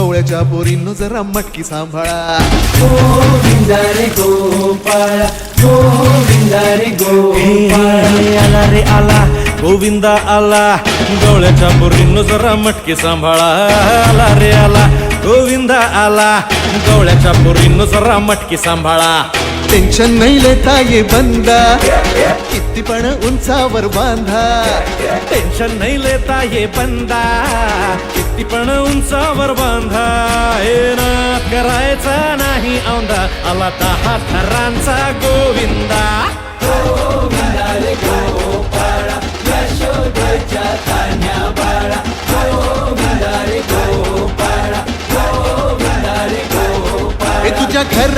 गवळ्याच्या बोरीनं जरा मटकी सांभाळा. गोविंद रे गोपाळ गोविंद रे गोपाळ आला रे आला गोविंदा आला. गवळ्याच्या बोरीनं जरा मटके सांभाळा. आला रे आला गोविंदा आला. गवळ्याच्या बोरीनं जरा मटके सांभाळा. टेन्शन नाही लेता ये बंदा। किती पण उंचावर बांधा। टेन्शन नाही लेता ये बंदा। किती पण उंचावर बांधा। हे करायचा नाही औंधा आला दहा थरांचा गोविंदा।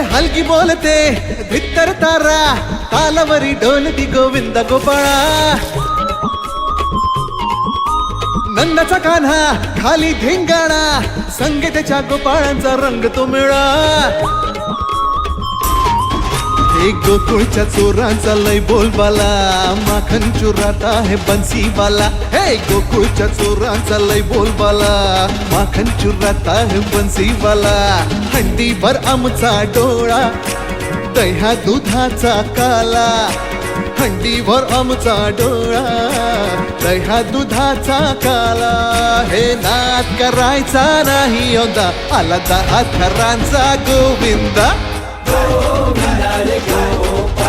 हलकी बोलते भित्तर तारा तालावरी ढोलती गोविंद गोपाळा. नंदाचा कान्हा खाली धिंगाणा संगीताच्या गोपाळांचा रंग तो मिळा. गोकुळच्या चोरांचा लय बोलबाला. माखन चुरात आहे बन्सीवाला हे गोकुळच्या चोरांचा लय बोलबाला. माखन चुरात आहे बन्सीवाला हंडीवर आमचा डोळा दह्या दुधाचा काला. हंडीवर आमचा डोळा दह्या दुधाचा काला. हे नाद करायचा नाही औंदा आला दहा थरांचा गोविंदा. गोविंद